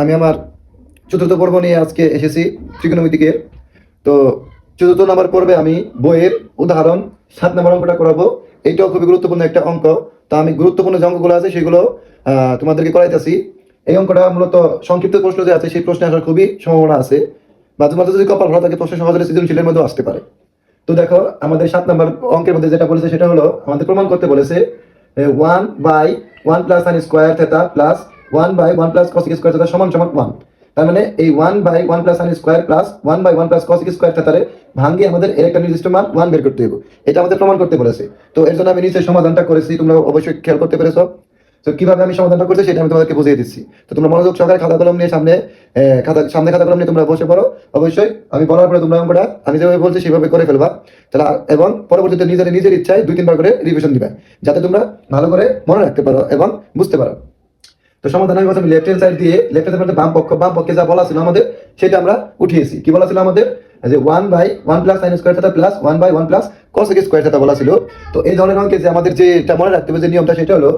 আমি আমার চতুর্থ পর্ব নিয়ে আজকে এসেছি ত্রিকোণমিতিকের। তো চতুর্থ নম্বর পর্বে আমি বইয়ের উদাহরণ সাত নম্বর অঙ্কটা করাবো। এইটাও খুবই গুরুত্বপূর্ণ একটা অঙ্ক। তো আমি গুরুত্বপূর্ণ যে অঙ্কগুলো আছে সেগুলো তোমাদেরকে করাইতেছি। এই অঙ্কটা মূলত সংক্ষিপ্ত প্রশ্ন যে আছে সেই প্রশ্নে আসার খুবই সম্ভাবনা আছে। মাঝে মাঝে যদি কপাল ভালো থাকে, প্রশ্ন সহজে সৃজনশীলের মধ্যেও আসতে পারে। তো দেখো, আমাদের সাত নম্বর অঙ্কের মধ্যে যেটা বলেছে সেটা হলো, আমাদের প্রমাণ করতে বলেছে one by one plus sine square theta plus one by one plus cosec square theta সমান সমান ওয়ান তার মানে এই one by one plus sine square plus one by one plus cosec square থেটারে ভাঙ্গি আমাদের এর একটা নির্দিষ্ট মান ওয়ান বের করতে হবে এটা আমাদের প্রমাণ করতে বলেছে। তো এর জন্য আমি নিচে সমাধানটা করেছি, তোমরা অবশ্যই খেয়াল করতে পেরেছ। তো কীভাবে আমি সমাধানটা করছি সেটা আমি তোমাদেরকে বুঝিয়ে দিচ্ছি। তো তোমরা মনোযোগ সহকারে খাতা কলম নিয়ে সামনে খাতা সামনে খাতা কলম নিয়ে তোমরা বসে পড়ো। অবশ্যই আমি বলার পরে তোমরা অঙ্কটা, আমি যেভাবে বলছি সেভাবে করে ফেলবা। তাহলে, এবং পরবর্তীতে নিজের নিজের ইচ্ছায় দুই তিনবার করে রিভিশন দিবে, যাতে তোমরা ভালো করে মনে রাখতে পারো এবং বুঝতে পারো। তো সমাধান আমি প্রথমে লেফট হ্যান্ড সাইড দিয়ে লেফট হ্যান্ড সাইড বাম পক্ষ, বাম পক্ষে যা বলা ছিল আমাদের, সেটা আমরা উঠিয়েছি। কি বলা ছিল আমাদের? যে one by one plus sine square theta plus one by one plus cosec square theta বলা ছিল। তো এই ধরনের অঙ্কে যে আমাদের যেটা মনে রাখতে হবে যে নিয়মটা, সেটা হলো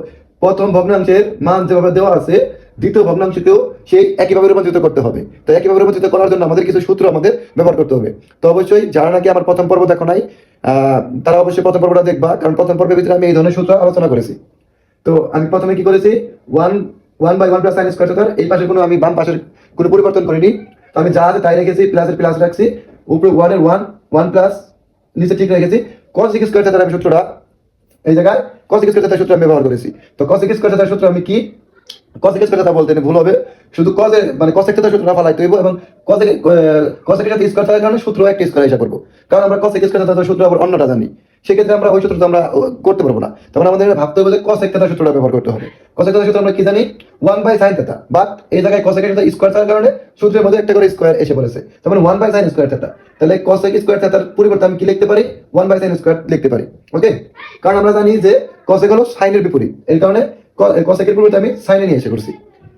প্রথম ভগ্নাংশের মান যেভাবে দেওয়া আছে, দ্বিতীয় ভগ্নাংশকেও সেই একইভাবে রূপান্তরিত করতে হবে। তো একইভাবে রূপান্তরিত করার জন্য আমাদের কিছু সূত্র আমাদের ব্যবহার করতে হবে। তো অবশ্যই যারা নাকি আমার প্রথম পর্ব দেখো নাই তারা অবশ্যই প্রথম পর্বটা দেখবা, কারণ প্রথম পর্বের ভিতরে আমি এই ধরনের সূত্র আলোচনা করেছি। তো আমি প্রথমে কি করেছি? One one by one plus sine square theta এই পাশে কোনো আমি বাম পাশের কোনো পরিবর্তন করিনি। তো আমি যা আছে তাই রেখেছি প্লাসের প্লাস রাখছি। উপরে ওয়ানের ওয়ান ওয়ান প্লাস নিচে ঠিক রেখেছি। কস স্কোয়ার থেটার আমি সূত্রটা, এই জায়গায় কস স্কোয়ার থেটার সূত্র আমি ব্যবহার করেছি। তো কস স্কোয়ার থেটার সূত্র আমি কি? কস স্কোয়ার থেটা বলতে ভুল হবে। শুধু কস মানে কস থেটার সূত্রটা ফালাইতে হইব এবং কস কস স্কোয়ার থেটার কারণে সূত্র একটা স্কোয়ার হিসাব করব। কারণ আমরা কস স্কোয়ার থেটার সূত্র আবার অন্যটা জানি। সেক্ষেত্রে আমরা ওই সূত্রটা আমরা করতে পারব না। তখন আমাদের ভাবতে হবে যে কস একটা সূত্রটা ব্যবহার করতে হবে। কস একটা সূত্র আমরা কি জানি? One by sine theta but এই জায়গায় কস একটা স্কোয়ার থাকার কারণে সূত্রের মধ্যে একটা করে স্কোয়ার এসে পড়েছে। তার মানে one by sine square theta তাহলে কস স্কোয়ার থেটার পরিবর্তে আমি কি লিখতে পারি? ওয়ান বাই সাইন স্কোয়ার লিখতে পারি। ওকে কারণ আমরা জানি যে কসেক হলো সাইনের বিপরীত। এই কারণে কসেকের পরিবর্তে আমি সাইনে নিয়ে এসে করছি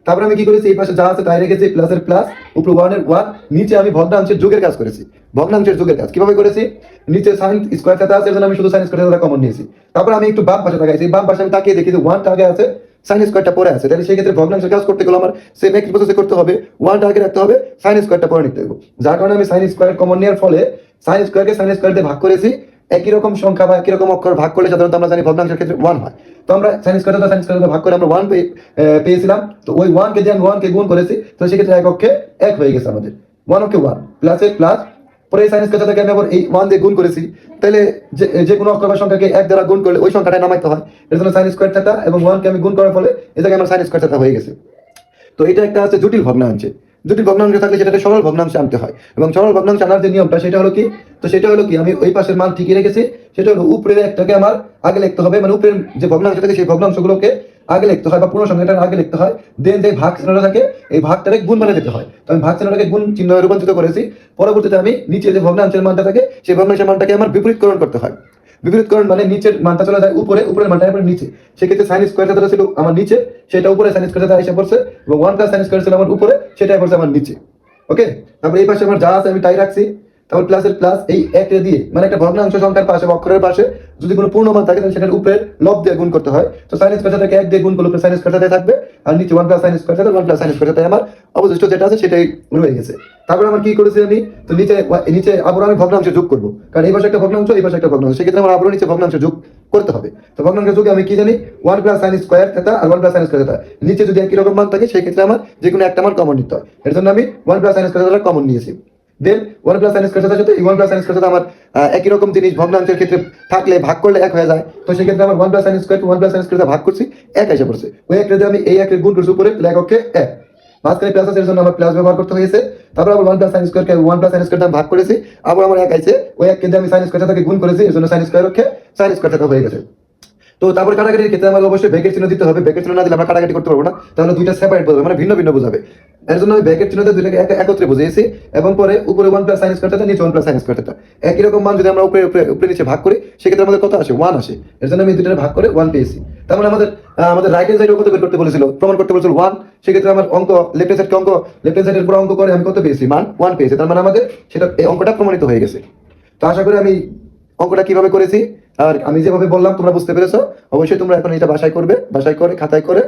তারপরে আমি কি করেছি? এই পাশে যা আছে তাই রেখেছি প্লাসের প্লাস উপরে ওয়ানের ওয়ান নিচে আমি ভগ্নাংশের যুগের কাজ করেছি। ভগ্নাংশের যুগের কাজ। কীভাবে করেছি? নিচে সাইন স্কোয়ার থাকা আছে আমি শুধু সাইন স্কোয়ার কমন নিয়েছি। তারপরে আমি একটু বাম পাশে তাকাইছি বাম পাশে আমি তাকিয়ে দেখি যে ওয়ানটা আগে আছে সাইন স্কোয়ারটা পরে আছে। তাহলে সেই ক্ষেত্রে ভগ্নাংশের কাজ করতে গেলে আমার সেম একই প্রসেসে করতে হবে। ওয়ানটা আগে রাখতে হবে সাইন স্কোয়ারটা পরে নিতে হবে। যার কারণে আমি সাইন স্কোয়ার কমন নেওয়ার ফলে সাইন স্কোয়ারকে সাইন স্কোয়ার দিয়ে ভাগ করেছি। একই রকম সংখ্যা বা একই রকম অক্ষর ভাগ করলে সাধারণত আমরা জানি ভগ্নাংশের ক্ষেত্রে ওয়ান হয়। তো আমরা সাইন স্কোয়ার সাইন স্কোয়ার ভাগ করে আমরা ওয়ান পেয়েছিলাম। তো ওই ওয়ানকে দিয়ে আমি ওয়ানকে গুণ করেছি। তো সেক্ষেত্রে এক অক্ষে এক হয়ে গেছে আমাদের। ওয়ান অক্ষে ওয়ান প্লাস প্লাসে প্লাস পরে এই সাইন স্কোয়ার থেকে আমি আবার এই ওয়ান দিয়ে গুণ করেছি তাহলে যে কোনো অক্ষর সংখ্যাকে এক দ্বারা গুণ করলে ওই সংখ্যাটা নামাইতে হয়। এর জন্য সাইন স্কোয়ার থাকা এবং ওয়ানকে আমি গুণ করার ফলে এ জায়গায় আমার সাইন স্কোয়ার থাকা হয়ে গেছে। তো এটা একটা আছে জটিল ভগ্নাংশে। জটিল ভগ্নাংশ থাকলে সেটাকে সরল ভগ্নাংশে আনতে হয়। এবং সরল ভগ্নাংশ আনার যে নিয়মটা, সেটা হলো কি? তো সেটা হলো কি? আমি ওই পাশের মান ঠিকই রেখেছি, সেটা হলো উপরের একটাকে আমার আগে লিখতে হবে। মানে উপরের যে ভগ্নাংশ থাকে, সেই ভগ্নাংশগুলোকে আগে লিখতে হয় বা পুরো সংখ্যাটা আগে লিখতে হয় দেন যে ভাগ চিহ্নটা থাকে, এই ভাগটাকে গুণ মানে দিতে হয়। তো আমি ভাগ চিহ্নটাকে গুণ চিহ্ন রূপান্তরিত করেছি। পরবর্তীতে আমি নিচে যে ভগ্নাংশের মানটা থাকে, সেই ভগ্নাংশের মানটাকে আমার বিপরীতকরণ করতে হয়। বিপরীতকরণ মানে নিচের মানটা চলে যায় উপরে, উপরের মানটা এবার নিচে। সেক্ষেত্রে সাইন স্কোয়ার যেটা ছিল আমার নিচে, সেটা উপরে সাইন স্কোয়ার যেটা এসে পড়ছে, এবং ওয়ান প্লাস সাইন স্কোয়ার ছিল আমার উপরে সেটা পড়ছে আমার নিচে। ওকে তারপরে এই পাশে আমার যা আছে আমি তাই রাখছি। তারপর প্লাসের প্লাস এই একটা দিয়ে মানে একটা ভগ্নাংশ সংখ্যার পাশে, অক্ষরের পাশে যদি কোনো পূর্ণমান থাকে, তাহলে সেটার উপরে লব দিয়ে গুণ করতে হয়। তো সাইন স্কোয়ারটাকে এক দিয়ে গুণ করলে সাইন স্কোয়ারটাতে থাকবে, আর নিচে ওয়ান প্লাস সাইন স্কোয়ারটাতে ওয়ান প্লাস সাইন স্কোয়ারটাতে আমার অবশিষ্ট যেটা আছে সেটাই রয়ে গেছে। তারপর আমার কি করেছি আমি? তো নিচে নিচে আবার আমি ভগ্নাংশ যোগ করব। কারণ এই পাশে একটা ভগ্নাংশ, এই পাশে একটা ভগ্নাংশ। সেক্ষেত্রে আমার আবারও নিচে ভগ্নাংশ যোগ করতে হবে। তো ভগ্নাংশ যোগে আমি কি জানি? One plus sine square theta আর one plus sine square theta নিচে যদি একই রকম মান থাকে, সেক্ষেত্রে আমার যে কোনো একটা মান কমন নিতে হয়। এর জন্য আমি one plus sine square common নিয়েছি। Then one plus sine square সাথে ওয়ান প্লাস সাইন স্কোয়ার সাথে আমার একই রকম জিনিস ভগ্নাংশের ক্ষেত্রে থাকলে ভাগ করলে এক হয়ে যায়। তো সেক্ষেত্রে আমার one plus sine square one plus sine square ভাগ করছি, এক এসে পড়ছে। ওই দিয়ে আমি এই একের গুণ করছি উপরে তাহলে এক। এক মাঝখানে প্লাস আছে এর জন্য আমার প্লাস ব্যবহার করতে হয়েছে। তারপর আবার ওয়ান প্লাস সাইন স্কোয়ারকে ওয়ান প্লাস সাইন স্কোয়ার ভাগ করেছি, আবার আমার এক আছে ওই এক কিন্তু আমি সাইন স্কোয়ার থেকে গুণ করেছি, এর জন্য সাইন স্কোয়ার অক্ষে সাইন স্কোয়ার হয়ে গেছে। তো তারপর কাটাকাটির ক্ষেত্রে আমাকে অবশ্যই ব্যাকের চিহ্ন দিতে হবে। ব্যাকের চিহ্ন না দিলে আমরা কাটাকাটি করতে পারব না। তাহলে দুইটা সেপারেট বোঝাবে মানে ভিন্ন ভিন্ন বোঝাবে। এর জন্য আমি ব্যাকের চিহ্নতে দুইটাকে একত্রে বুঝিয়েছি এবং পরে উপরে ওয়ান প্লাস সাইন স্কোয়ার নিচে ওয়ান প্লাস সাইন স্কোয়ার একই রকম মান যদি আমরা উপরে উপরে নিচে ভাগ করি, সেক্ষেত্রে আমাদের কত আসে? ওয়ান আসে। এর জন্য আমি দুইটা ভাগ করে ওয়ান পেয়েছি। তার মানে আমাদের আমাদের রাইট হ্যান্ড সাইড কত বের করতে বলেছিল, প্রমাণ করতে বলেছিল ওয়ান সেক্ষেত্রে আমার অঙ্ক লেফট হ্যান্ড সাইডকে অঙ্ক লেফট হ্যান্ড সাইডের পুরো অঙ্ক করে আমি কত পেয়েছি? মান ওয়ান পেয়েছি। তার মানে আমাদের সেটা, এই অঙ্কটা প্রমাণিত হয়ে গেছে। তো আশা করি আমি অঙ্কটা কীভাবে করেছি? আর আমি যেভাবে বললাম, তোমরা বুঝতে পেরেছ? অবশ্যই তোমরা এখন এটা বাসায় করবে, বাসায় করে, খাতায় করে,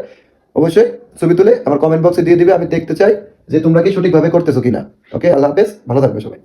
অবশ্যই ছবি তুলে আমার কমেন্ট বক্সে দিয়ে দিবে, আমি দেখতে চাই যে তোমরা কি সঠিকভাবে করতেছো কিনা। ওকে আল্লাহ হাফেজ, ভালো থাকবে সবাই।